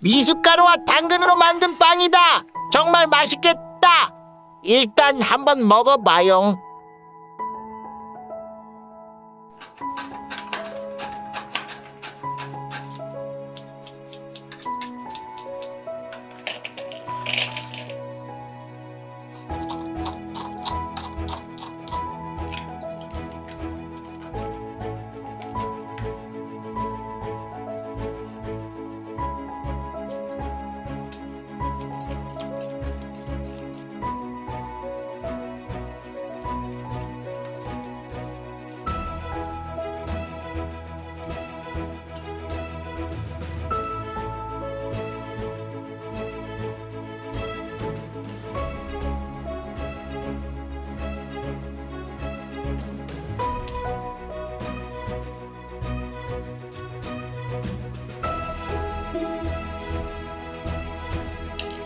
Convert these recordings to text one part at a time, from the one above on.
미숫가루와 당근으로 만든 빵이다. 정말 맛있겠다. 일단 한번 먹어봐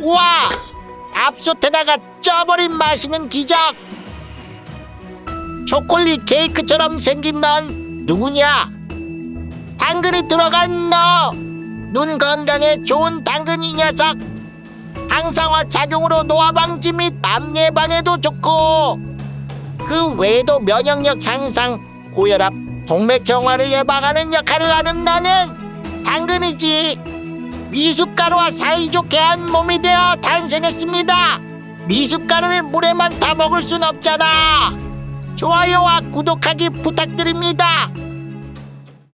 요. 와! 밥솥에다가 쪄버린 맛있는 기적! 초콜릿 케이크처럼 생긴 넌 누구냐? 당근이 들어간 너! 눈 건강에 좋은 당근 이 녀석! 항상화 작용으로 노화 방지 및 암 예방에도 좋고 그 외에도 면역력 향상, 고혈압, 동맥경화를 예방하는 역할을 하는 너는 당근이지! 미숫가루와 사이좋게 한 몸이 되어 탄생했습니다. 미숫가루를 물에만 다 먹을 순 없잖아. 좋아요와 구독하기 부탁드립니다.